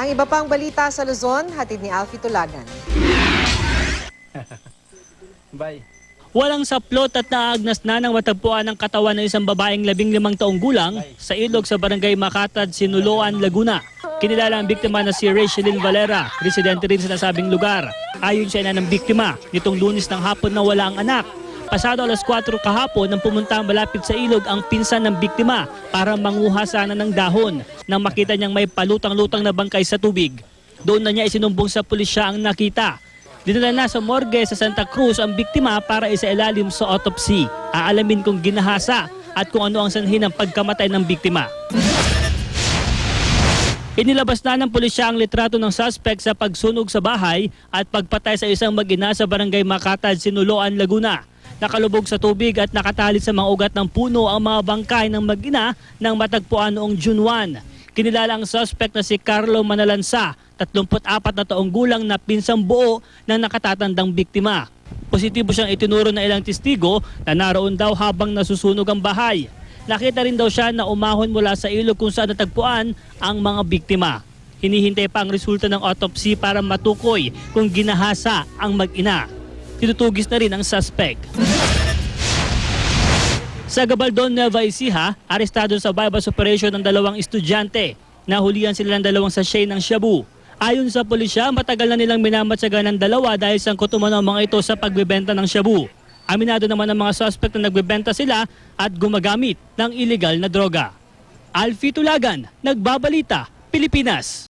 Ang iba pang balita sa Luzon, hatid ni Alfie Tulagan. Bye. Walang saplot at naagnas na ng matagpuan ng katawan ng isang babaeng labing limang taong gulang sa ilog sa barangay Makatad, Sinuloan, Laguna. Kinilala ang biktima na si Rachelyn Valera, residente rin sa nasabing lugar. Ayon siya na ng biktima, nitong lunis ng hapon na wala ang anak. Pasado alas 4 kahapon nang pumunta malapit sa ilog ang pinsan ng biktima para manguha sana ng dahon nang makita niyang may palutang-lutang na bangkay sa tubig. Doon na niya isinumbong sa pulisya ang nakita. Dinala na sa morgue sa Santa Cruz ang biktima para isailalim sa autopsy. Aalamin kung ginahasa at kung ano ang sanhi ng pagkamatay ng biktima. Inilabas na ng pulisya ang litrato ng suspect sa pagsunog sa bahay at pagpatay sa isang mag-ina sa barangay Makatad, Sinuloan, Laguna. Nakalubog sa tubig at nakatali sa mga ugat ng puno ang mga bangkay ng mag-ina nang matagpuan noong June 1. Kinilala ang suspect na si Carlo Manalansa, 34 na taong gulang na pinsang buo ng nakatatandang biktima. Positibo siyang itinuro na ilang testigo na naroon daw habang nasusunog ang bahay. Nakita rin daw siya na umahon mula sa ilog kung saan natagpuan ang mga biktima. Hinihintay pa ang resulta ng autopsy para matukoy kung ginahasa ang mag-ina. Tinutugis na rin ang suspect. Sa Gabaldon, Nueva Ecija, arestado sa bypass operation ng dalawang estudyante. Nahulihan sila ng dalawang sachet ng shabu. Ayon sa pulisya, matagal na nilang minamatsagan ng dalawa dahil sa kutuman ng mga ito sa pagbebenta ng shabu. Aminado naman ng mga suspect na nagbebenta sila at gumagamit ng illegal na droga. Alfie Tulagan, Nagbabalita, Pilipinas.